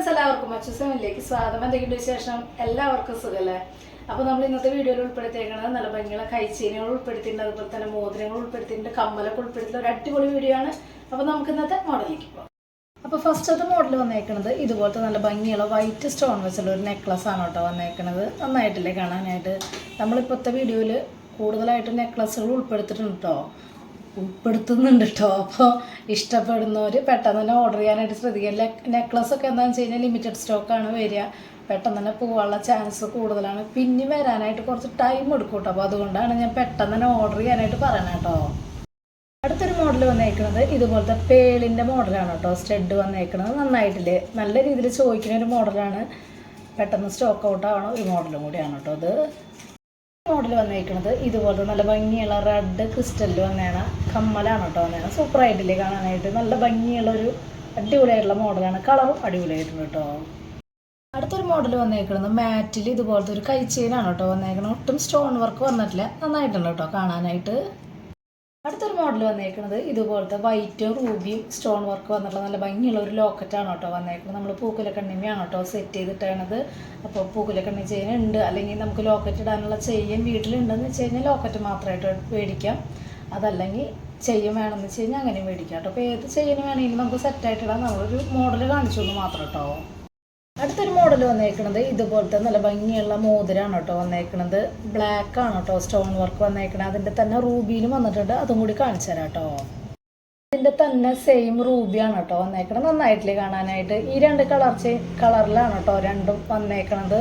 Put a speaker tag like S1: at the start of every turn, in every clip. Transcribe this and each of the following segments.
S1: Friends എല്ലാവർക്കും അച്ഛസമിലേക്ക് സ്വാഗതം. എന്തെങ്കിലും വിശേഷം? എല്ലാവർക്കും സുഖല്ലേ? അപ്പോൾ നമ്മൾ ഇന്നത്തെ വീഡിയോയിൽ ഉൾപ്പെടുത്തിയേക്കുന്നത് നല്ല ഭംഗിയുള്ള കൈച്ചീനികൾ ഉൾപ്പെടുത്തിയിട്ടുണ്ട് അതുപോലെ തന്നെ മോതിരങ്ങൾ ഉൾപ്പെടുത്തിയിട്ടുണ്ട് കമ്മലൊക്കെ ഉൾപ്പെടുത്തിയിട്ടുള്ള ഒരു അടിപൊളി വീഡിയോ ആണ്. അപ്പോൾ നമുക്ക് ഇന്നത്തെ മോഡലിലേക്ക് പോകാം അപ്പോൾ അത് മോഡൽ വന്നേക്കുന്നത് ഇതുപോലത്തെ നല്ല ഭംഗിയുള്ള വൈറ്റ് സ്റ്റോൺ വെച്ചുള്ള ഒരു നെക്ലസ് ആണ് കേട്ടോ വന്നേക്കുന്നത് നന്നായിട്ടില്ലേ കാണാനായിട്ട്? നമ്മളിപ്പോഴത്തെ വീഡിയോയിൽ കൂടുതലായിട്ട് നെക്ലസ്സുകൾ ഉൾപ്പെടുത്തിയിട്ടുണ്ട് കേട്ടോ. ഉൾപ്പെടുത്തുന്നുണ്ട് കേട്ടോ അപ്പോൾ ഇഷ്ടപ്പെടുന്നവർ പെട്ടെന്ന് തന്നെ ഓർഡർ ചെയ്യാനായിട്ട് ശ്രദ്ധിക്കുക. നെക്ലസ് ഒക്കെ എന്താണെന്ന് വെച്ച് കഴിഞ്ഞാൽ ലിമിറ്റഡ് സ്റ്റോക്കാണ് വരിക. പെട്ടെന്ന് തന്നെ പോകാനുള്ള ചാൻസ് കൂടുതലാണ്. പിന്നെ വരാനായിട്ട് കുറച്ച് ടൈം എടുക്കും കേട്ടോ അപ്പോൾ അതുകൊണ്ടാണ് ഞാൻ പെട്ടെന്ന് തന്നെ ഓർഡർ ചെയ്യാനായിട്ട് പറയണത് കേട്ടോ അടുത്തൊരു മോഡൽ വന്നേക്കുന്നത് ഇതുപോലത്തെ പേളിന്റെ മോഡലാണ് കേട്ടോ സ്റ്റെഡ് വന്നേക്കുന്നത് നന്നായിട്ടില്ലേ? നല്ല രീതിയിൽ ചോദിക്കുന്ന ഒരു മോഡലാണ് പെട്ടെന്ന് സ്റ്റോക്ക് ഔട്ട് ആവണ ഒരു മോഡലും കൂടിയാണ് കേട്ടോ ഇത്. മോഡൽ വന്നിരിക്കുന്നത് ഇതുപോലെ നല്ല ഭംഗിയുള്ള റെഡ് ക്രിസ്റ്റലിൽ വന്നേണ കമ്മലാണ് കേട്ടോ വന്നേണ. സൂപ്പർ ആയിട്ടില്ലേ കാണാനായിട്ട്. നല്ല ഭംഗിയുള്ള ഒരു അടിപൊളിയായിട്ടുള്ള മോഡലാണ് കളറും അടിപൊളിയായിട്ടുണ്ട് കേട്ടോ. അടുത്തൊരു മോഡൽ വന്നേക്കുന്നത് മാറ്റിൽ ഇതുപോലത്തെ ഒരു കൈച്ചെയിനാണ് കേട്ടോ വന്നേക്കുന്നത് ഒട്ടും സ്റ്റോൺ വർക്ക് വന്നിട്ടില്ല. നന്നായിട്ടുണ്ട് കേട്ടോ കാണാനായിട്ട്. അടുത്തൊരു മോഡൽ വന്നേക്കുന്നത് ഇതുപോലത്തെ വൈറ്റും റൂബിയും സ്റ്റോൺ വർക്ക് വന്നിട്ടുള്ള നല്ല ഭംഗിയുള്ള ഒരു ലോക്കറ്റാണ് കേട്ടോ വന്നേക്കുന്നത് നമ്മൾ പൂക്കുലക്കണ്ണിമയാണ് കേട്ടോ സെറ്റ് ചെയ്തിട്ടാണത് അപ്പോൾ പൂക്കുലക്കണ്ണി ചെയിൻ ഉണ്ട് അല്ലെങ്കിൽ നമുക്ക് ലോക്കറ്റ് ഇടാനുള്ള ചെയിൻ വീട്ടിലുണ്ടെന്ന് വെച്ച് കഴിഞ്ഞാൽ ലോക്കറ്റ് മാത്രമായിട്ട് മേടിക്കാം. അതല്ലെങ്കിൽ ചെയിൻ വേണമെന്ന് വെച്ച് കഴിഞ്ഞാൽ അങ്ങനെ മേടിക്കാം കേട്ടോ. അപ്പോൾ ഏത് ചെയിൻ വേണമെങ്കിലും നമുക്ക് സെറ്റായിട്ടിടാം നമ്മളൊരു മോഡൽ കാണിച്ചു മാത്രം കേട്ടോ. അടുത്തൊരു മോഡൽ വന്നേക്കുന്നത് ഇതുപോലത്തെ നല്ല ഭംഗിയുള്ള മോതിരാണ് കേട്ടോ വന്നേക്കുന്നത് ബ്ലാക്ക് ആണ് കേട്ടോ സ്റ്റോൺ വർക്ക് വന്നേക്കണത്. അതിന്റെ തന്നെ റൂബിയിലും വന്നിട്ടുണ്ട്. അതും കൂടി കാണിച്ചു തരാം കേട്ടോ. ഇതിന്റെ തന്നെ സെയിം റൂബിയാണ് കേട്ടോ വന്നേക്കണത്. നന്നായിട്ടില്ലേ കാണാനായിട്ട്. ഈ രണ്ട് കളർ കളറിലാണ് കേട്ടോ രണ്ടും വന്നേക്കണത്.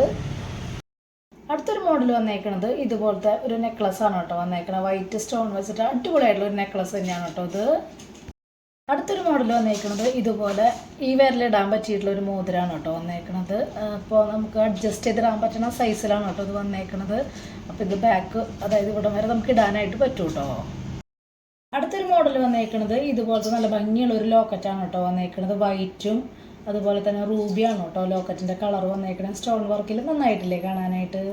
S1: അടുത്തൊരു മോഡൽ വന്നേക്കണത് ഇതുപോലത്തെ ഒരു നെക്ലസ് ആണ് കേട്ടോ വന്നേക്കണത്. വൈറ്റ് സ്റ്റോൺ വെച്ചിട്ട് അടിപൊളിയായിട്ടുള്ള ഒരു നെക്ലസ് തന്നെയാണ് കേട്ടോ ഇത്. അടുത്തൊരു മോഡൽ വന്നേക്കുന്നത് ഇതുപോലെ ഈ വിരലിടാൻ പറ്റിയിട്ടുള്ള ഒരു മോതിരാണ് കേട്ടോ വന്നേക്കുന്നത് അപ്പോൾ നമുക്ക് അഡ്ജസ്റ്റ് ചെയ്തിടാൻ പറ്റുന്ന സൈസിലാണ് കേട്ടോ ഇത് വന്നേക്കുന്നത് അപ്പോൾ ഇത് ബാക്ക് അതായത് ഇവിടം വരെ നമുക്ക് ഇടാനായിട്ട് പറ്റും കേട്ടോ അടുത്തൊരു മോഡൽ വന്നേക്കുന്നത് ഇതുപോലത്തെ നല്ല ഭംഗിയുള്ള ഒരു ലോക്കറ്റാണ് കേട്ടോ വന്നേക്കുന്നത് വൈറ്റും അതുപോലെ തന്നെ റൂബിയാണ് കേട്ടോ ലോക്കറ്റിന്റെ കളർ വന്നേക്കുന്നത് സ്റ്റോൺ വർക്കിൽ നന്നായിട്ടില്ലേ കാണാനായിട്ട്?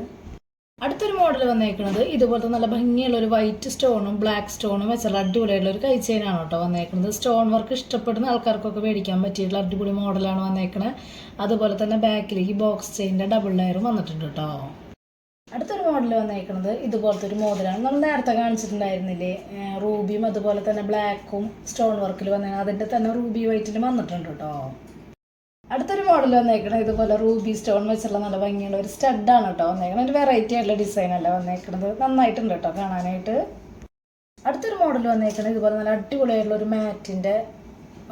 S1: അടുത്തൊരു മോഡൽ വന്നേക്കുന്നത് ഇതുപോലത്തെ നല്ല ഭംഗിയുള്ള ഒരു വൈറ്റ് സ്റ്റോണും ബ്ലാക്ക് സ്റ്റോണും വെച്ചുള്ള അടിപൊളിയായിട്ടുള്ള ഒരു കൈച്ചെയിനാണ് കേട്ടോ വന്നേക്കുന്നത് സ്റ്റോൺ വർക്ക് ഇഷ്ടപ്പെടുന്ന ആൾക്കാർക്കൊക്കെ മേടിക്കാൻ പറ്റിയിട്ടുള്ള അടിപൊളി മോഡലാണ് വന്നേക്കുന്നത് അതുപോലെ തന്നെ ബാക്കിലേക്ക് ബോക്സ് ചെയിന്റെ ഡബിൾ ലെയറും വന്നിട്ടുണ്ട് കേട്ടോ. അടുത്തൊരു മോഡൽ വന്നേക്കുന്നത് ഇതുപോലത്തെ ഒരു മോഡലാണ് നമ്മൾ നേരത്തെ കാണിച്ചിട്ടുണ്ടായിരുന്നില്ലേ? റൂബിയും അതുപോലെ തന്നെ ബ്ലാക്കും സ്റ്റോൺ വർക്കിൽ വന്നേ അതിന്റെ തന്നെ റൂബി വൈറ്റിലും വന്നിട്ടുണ്ട് കേട്ടോ. അടുത്തൊരു മോഡൽ വന്നേക്കണത് ഇതുപോലെ റൂബി സ്റ്റോൺ വെച്ചുള്ള നല്ല ഭംഗിയുള്ള ഒരു സ്റ്റഡാണ് കേട്ടോ വന്നേക്കണത് ഒരു വെറൈറ്റി ആയിട്ടുള്ള ഡിസൈൻ അല്ല വന്നേക്കണത്. നന്നായിട്ടുണ്ട് കേട്ടോ കാണാനായിട്ട്. അടുത്തൊരു മോഡൽ വന്നേക്കണത് ഇതുപോലെ നല്ല അടിപൊളിയായിട്ടുള്ള ഒരു മാറ്റിന്റെ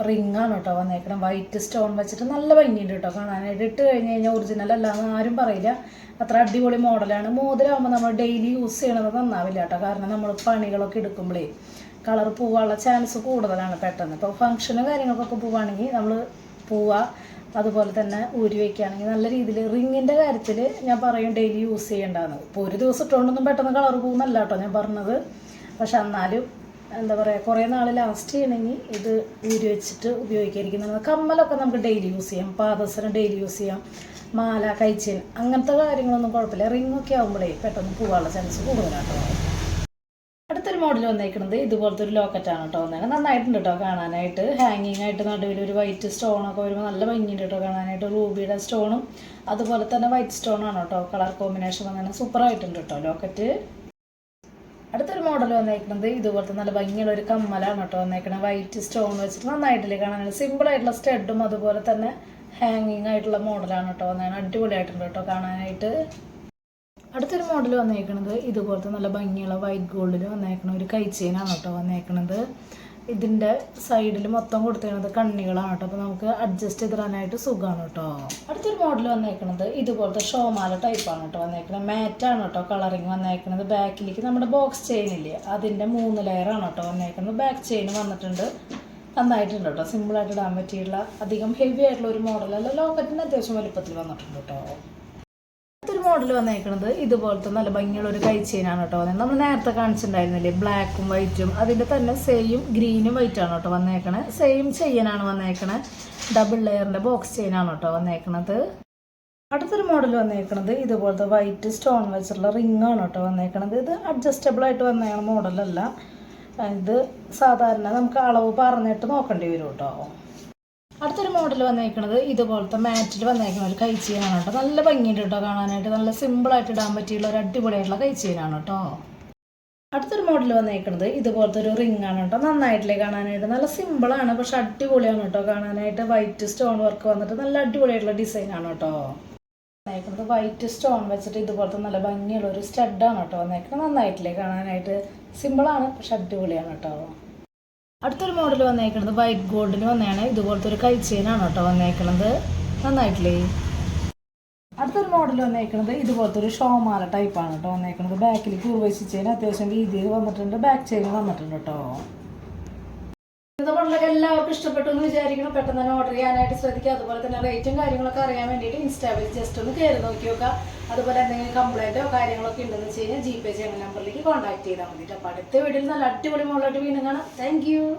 S1: റിംഗ് ആണ് കേട്ടോ വന്നേക്കണം. വൈറ്റ് സ്റ്റോൺ വെച്ചിട്ട് നല്ല ഭംഗിയുണ്ട് കേട്ടോ കാണാനായിട്ട്. ഇട്ട് കഴിഞ്ഞ് കഴിഞ്ഞാൽ ഒറിജിനൽ അല്ലാന്ന് ആരും പറയില്ല. അത്ര അടിപൊളി മോഡലാണ് മോതിരാകുമ്പോൾ നമ്മൾ ഡെയിലി യൂസ് ചെയ്യണത് നന്നാവില്ല കേട്ടോ കാരണം നമ്മൾ പണികളൊക്കെ എടുക്കുമ്പോഴേ കളർ പോവാനുള്ള ചാൻസ് കൂടുതലാണ് പെട്ടെന്ന്. ഇപ്പോൾ ഫംഗ്ഷനും കാര്യങ്ങൾക്കൊക്കെ പോവുകയാണെങ്കിൽ നമ്മൾ പോവുക അതുപോലെ തന്നെ ഊരി വയ്ക്കുകയാണെങ്കിൽ നല്ല രീതിയിൽ റിങ്ങിന്റെ കാര്യത്തിൽ ഞാൻ പറയും ഡെയിലി യൂസ് ചെയ്യേണ്ടതാണ്. ഇപ്പോൾ ഒരു ദിവസം ഇട്ടുകൊണ്ടൊന്നും പെട്ടെന്ന് കളർ പോകുന്നല്ല കേട്ടോ ഞാൻ പറഞ്ഞത്. പക്ഷെ എന്നാലും എന്താ പറയുക കുറേ നാൾ ലാസ്റ്റ് ചെയ്യണമെങ്കിൽ ഇത് ഊരി വെച്ചിട്ട് ഉപയോഗിക്കാതിരിക്കുന്നത് കമ്മലൊക്കെ നമുക്ക് ഡെയിലി യൂസ് ചെയ്യാം. പാദസരം ഡെയിലി യൂസ് ചെയ്യാം. മാല കൈച്ചേൻ അങ്ങനത്തെ കാര്യങ്ങളൊന്നും കുഴപ്പമില്ല. റിങ്ങൊക്കെ ആകുമ്പോഴേ പെട്ടെന്ന് പോകാനുള്ള ചാൻസ് കൂടുതലാട്ടോ. അടുത്തൊരു മോഡൽ വന്നേക്കുന്നത് ഇതുപോലത്തെ ഒരു ലോക്കറ്റാണ് കേട്ടോ വന്നേക്കുന്നത് നന്നായിട്ടുണ്ട് കേട്ടോ കാണാനായിട്ട്. ഹാങ്ങിങ് ആയിട്ട് നടുവിൽ ഒരു വൈറ്റ് സ്റ്റോൺ ഒക്കെ വരുമ്പോൾ നല്ല ഭംഗിയുണ്ട് കേട്ടോ കാണാനായിട്ട്. റൂബിയുടെ സ്റ്റോണും അതുപോലെ തന്നെ വൈറ്റ് സ്റ്റോൺ ആണ് കേട്ടോ കളർ കോമ്പിനേഷൻ അങ്ങനെ സൂപ്പറായിട്ടുണ്ട് കേട്ടോ ലോക്കറ്റ് അടുത്തൊരു മോഡൽ വന്നേക്കുന്നത് ഇതുപോലത്തെ നല്ല ഭംഗിയുള്ള ഒരു കമ്മലാണ് കേട്ടോ വന്നേക്കുന്നത് വൈറ്റ് സ്റ്റോൺ വെച്ചിട്ട് നന്നായിട്ടില്ലേ കാണാൻ. സിമ്പിൾ ആയിട്ടുള്ള സ്റ്റെഡും അതുപോലെ തന്നെ ഹാങ്ങിങ് ആയിട്ടുള്ള മോഡലാണ് കേട്ടോ വന്നേക്കുന്നത് അടിപൊളിയായിട്ടുണ്ട് കേട്ടോ കാണാനായിട്ട്. അടുത്തൊരു മോഡൽ വന്നേക്കുന്നത് ഇതുപോലത്തെ നല്ല ഭംഗിയുള്ള വൈറ്റ് ഗോൾഡിൽ വന്നേക്കണ ഒരു കൈച്ചെയിനാണ് കേട്ടോ വന്നേക്കണത്. ഇതിന്റെ സൈഡിൽ മൊത്തം കൊടുത്തേക്കുന്നത് കണ്ണികളാണ് കേട്ടോ. അപ്പോൾ നമുക്ക് അഡ്ജസ്റ്റ് ചെയ്തിടാനായിട്ട് സുഖമാണ് കേട്ടോ. അടുത്തൊരു മോഡൽ വന്നേക്കണത് ഇതുപോലത്തെ ഷോമാല ടൈപ്പാണ് കേട്ടോ വന്നേക്കുന്നത് മാറ്റാണ് കേട്ടോ കളറിങ് വന്നേക്കുന്നത് ബാക്കിലേക്ക് നമ്മുടെ ബോക്സ് ചെയിൻ ഇല്ലേ അതിന്റെ മൂന്ന് ലെയറാണ് കേട്ടോ വന്നേക്കുന്നത് ബാക്ക് ചെയിൻ വന്നിട്ടുണ്ട്. നന്നായിട്ടുണ്ട് കേട്ടോ. സിമ്പിളായിട്ട് ഇടാൻ പറ്റിയുള്ള അധികം ഹെവി ആയിട്ടുള്ള ഒരു മോഡലല്ല ലോക്കറ്റിന് അത്യാവശ്യം വലുപ്പത്തിൽ വന്നിട്ടുണ്ട് കേട്ടോ. മോഡൽ വന്നേക്കുന്നത് ഇതുപോലത്തെ നല്ല ഭംഗിയുള്ള ഒരു കൈ ചെയിനാണ് കേട്ടോ വന്നത് നമ്മൾ നേരത്തെ കാണിച്ചിട്ടുണ്ടായിരുന്നില്ലേ? ബ്ലാക്കും വൈറ്റും അതിന്റെ തന്നെ സെയിം ഗ്രീനും വൈറ്റാണ് കേട്ടോ വന്നേക്കണേ. സെയിം ചെയിനാണ് വന്നേക്കണേ. ഡബിൾ ലെയറിന്റെ ബോക്സ് ചെയിനാണ് കേട്ടോ വന്നേക്കണത്. അടുത്തൊരു മോഡൽ വന്നേക്കണത് ഇതുപോലത്തെ വൈറ്റ് സ്റ്റോൺ വെച്ചിട്ടുള്ള റിംഗ് ആണ് കേട്ടോ വന്നേക്കണത്. ഇത് അഡ്ജസ്റ്റബിൾ ആയിട്ട് വന്ന മോഡലല്ല ഇത് സാധാരണ നമുക്ക് അളവ് പറഞ്ഞിട്ട് നോക്കേണ്ടി വരും കേട്ടോ. അടുത്തൊരു മോഡൽ വന്നേക്കുന്നത് ഇതുപോലത്തെ മാറ്റിൽ വന്നേക്കുന്ന ഒരു കൈച്ചീനാണ് കേട്ടോ. നല്ല ഭംഗിയുണ്ട് കേട്ടോ കാണാനായിട്ട്. നല്ല സിമ്പിളായിട്ട് ഇടാൻ പറ്റിയുള്ള ഒരു അടിപൊളിയായിട്ടുള്ള കൈച്ചീനാണ് കേട്ടോ. അടുത്തൊരു മോഡൽ വന്നേക്കുന്നത് ഇതുപോലത്തെ ഒരു റിംഗ് ആണ് കേട്ടോ. നന്നായിട്ടില്ലേ കാണാനായിട്ട്. നല്ല സിമ്പിളാണ് പക്ഷെ അടിപൊളിയാണ് കേട്ടോ കാണാനായിട്ട്. വൈറ്റ് സ്റ്റോൺ വർക്ക് വന്നിട്ട് നല്ല അടിപൊളിയായിട്ടുള്ള ഡിസൈൻ ആണ് കേട്ടോ. വന്നേക്കുന്നത് വൈറ്റ് സ്റ്റോൺ വെച്ചിട്ട് ഇതുപോലത്തെ നല്ല ഭംഗിയുള്ള ഒരു സ്റ്റഡ് ആണ് കേട്ടോ വന്നേക്കുന്നത് നന്നായിട്ടില്ലേ കാണാനായിട്ട്. സിമ്പിളാണ് പക്ഷെ അടിപൊളിയാണ് കേട്ടോ. അടുത്തൊരു മോഡൽ വന്നേക്കുന്നത് വൈറ്റ് ഗോൾഡിന് വന്നതാണ് ഇതുപോലത്തെ ഒരു കൈച്ചെയിനാണ് കേട്ടോ വന്നേക്കുന്നത് നന്നായിട്ടില്ലേ? അടുത്തൊരു മോഡൽ വന്നേക്കുന്നത് ഇതുപോലത്തെ ഒരു ഷോമാല ടൈപ്പാണ് കേട്ടോ വന്നേക്കുന്നത് ബാക്കിൽ കുറുവശി ചെയിൻ അത്യാവശ്യം വീതിയിൽ വന്നിട്ടുണ്ട്. ബാക്ക് ചെയിൻ വന്നിട്ടുണ്ട് കേട്ടോ. ഇത് വളരെ എല്ലാവർക്കും ഇഷ്ടപ്പെട്ടു എന്ന് വിചാരിക്കണം പെട്ടെന്ന് തന്നെ ഓർഡർ ചെയ്യാനായിട്ട് ശ്രദ്ധിക്കുക. അതുപോലെ തന്നെ റേറ്റും കാര്യങ്ങളൊക്കെ അറിയാൻ വേണ്ടിയിട്ട് ഇൻസ്റ്റാവിൽ ജസ്റ്റ് ഒന്ന് കയറി നോക്കി നോക്കുക. അതുപോലെ എന്തെങ്കിലും കംപ്ലൈന്റോ കാര്യങ്ങളൊക്കെ ഉണ്ടെന്ന് വെച്ച് കഴിഞ്ഞാൽ ജി പേ ചെയ്യുന്ന നമ്പറിലേക്ക് കോൺടാക്ട് ചെയ്താൽ മതി അപ്പോൾ അടുത്ത വീഡിയോയിൽ നല്ല അടിപൊളി മോളായിട്ട് വീണ്ടും കാണാം. താങ്ക്